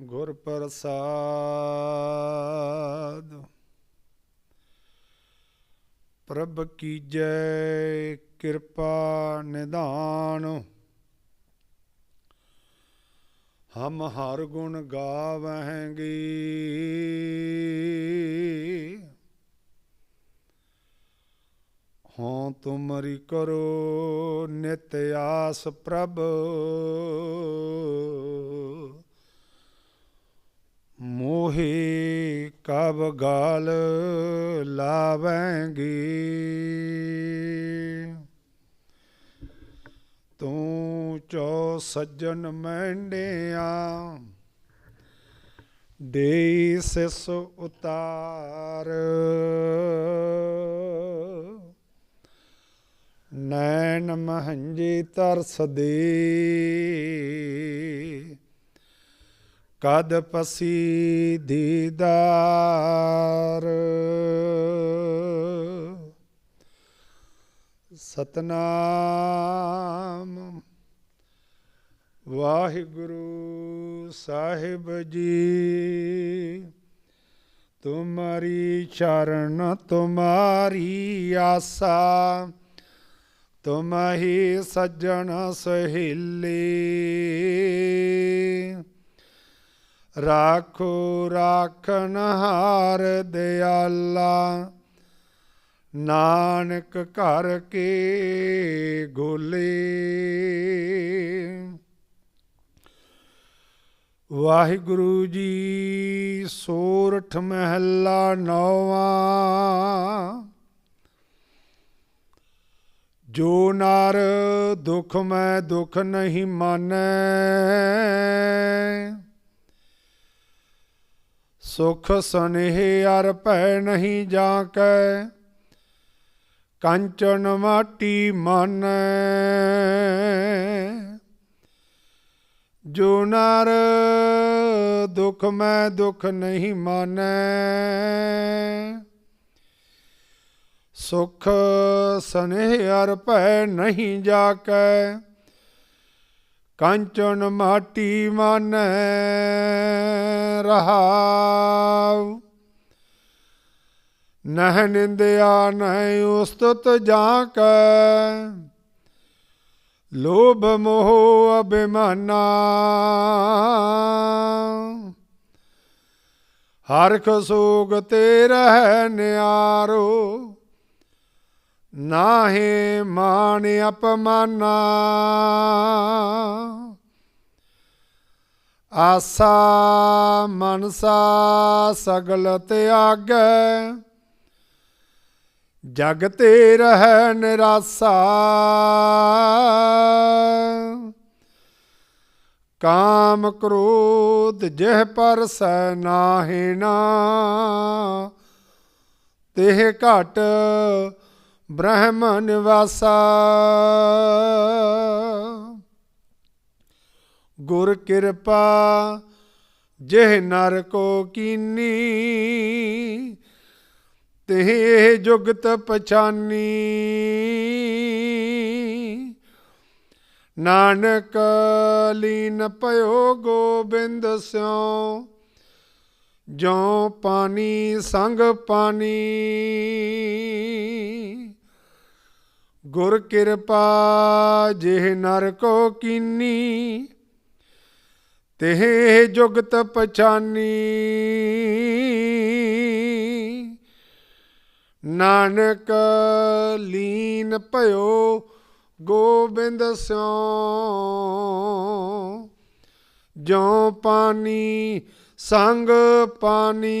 ਗੁਰ ਪ੍ਰਸਾਦ। ਪ੍ਰਭ ਕੀਜੈ ਕਿਰਪਾ ਨਿਧਾਨ। ਹਮ ਹਰ ਗੁਣ ਗਾਵਹਿਂਗੇ। ਹਾਂ ਤੁਮਰੀ ਕਰੋ ਨਿਤ ਆਸ ਪ੍ਰਭ। ਮੋਹੇ ਕਬ ਗਾਲ ਲਾਵਾਂਗੇ। ਤੂੰ ਚੋ ਸੱਜਣ ਮੈਂਡਿਆ ਦੇ ਸਿਸ ਉਤਾਰ। ਨੈਣ ਮਹੰਜੀ ਤਰਸਦੇ ਕਦ ਪਸੀ ਦੀਦਾਰ ਸਤਨਾਮ ਵਾਹਿਗੁਰੂ ਸਾਹਿਬ ਜੀ ਤੁਮਰੀ ਚਰਨ ਤੁਮਾਰੀ ਆਸਾ ਤੁਮਹੀ ਸੱਜਣ ਸਹੇਲੀ। ਰਾਖੋ ਰਾਖਨ ਹਾਰ ਦਿਆਲਾ, ਨਾਨਕ ਘਰ ਕੇ ਗੋਲੇ। ਵਾਹਿਗੁਰੂ ਜੀ ਸੋਰਠ ਮਹੱਲਾ ਨੌਵਾਂ, ਜੋ ਨਰ ਦੁਖ ਮੈਂ ਦੁਖ ਨਹੀਂ ਮਾਨੈ। ਸੁਖ ਸਨੇਹ ਅਰ ਭੈ ਨਹੀਂ ਜਾ ਕੈ ਕੰਚਨ ਮਾਟੀ ਮਾਨੈ। ਜੋ ਨਰ ਦੁਖ ਮੈਂ ਦੁਖ ਨਹੀਂ ਮਾਨੈ, ਸੁਖ ਸਨੇਹ ਅਰ ਭੈ ਨਹੀਂ ਜਾ ਕੈ ਕੰਚਨ ਮਾਟੀ ਮਾਨੈ ਰਹਾਉ। ਨਹ ਨਿੰਦਿਆ ਨਹਿ ਉਸਤਤ ਜਾਂ ਕੈ ਲੋਭ ਮੋਹ ਅਭਿਮਾਨਾ। ਹਰਖ ਸੋਗ ਤੇ ਰਹਿ ਨਿਆਰੋ। ਨਾਹੇ ਮਾਨ ਅਪਮਾਨਾ। ਆਸਾ ਮਨਸਾ ਸਗਲ ਤਿਆਗੈ। ਜਗ ਤੇ ਰਹਿ ਨਿਰਾਸਾ। ਕਾਮ ਕ੍ਰੋਧ ਜਿਹ ਪਰ ਸੈ ਨਾਹਿ ਨਾ ਘਟ ਬ੍ਰਹਮ ਨਿਵਾਸਾ ਗੁਰ ਕਿਰਪਾ ਜਿਹ ਨਰ ਕੋ ਕੀਨੀ ਤੇ ਜੁਗਤ ਪਛਾਨੀ। ਨਾਨਕ ਲੀਨ ਭਇਓ ਗੋਬਿੰਦ ਸਿਉ ਜੋ ਪਾਣੀ ਸੰਗ ਪਾਣੀ। ਗੁਰ ਕਿਰਪਾ ਜਿਹ ਨਰ ਕੋ ਕੀਨੀ, ਤਿਹ ਜੁਗਤ ਪਛਾਨੀ। ਨਾਨਕ ਲੀਨ ਭਇਓ ਗੋਬਿੰਦ ਸਿਉ ਜੋ ਪਾਣੀ ਸੰਗ ਪਾਣੀ।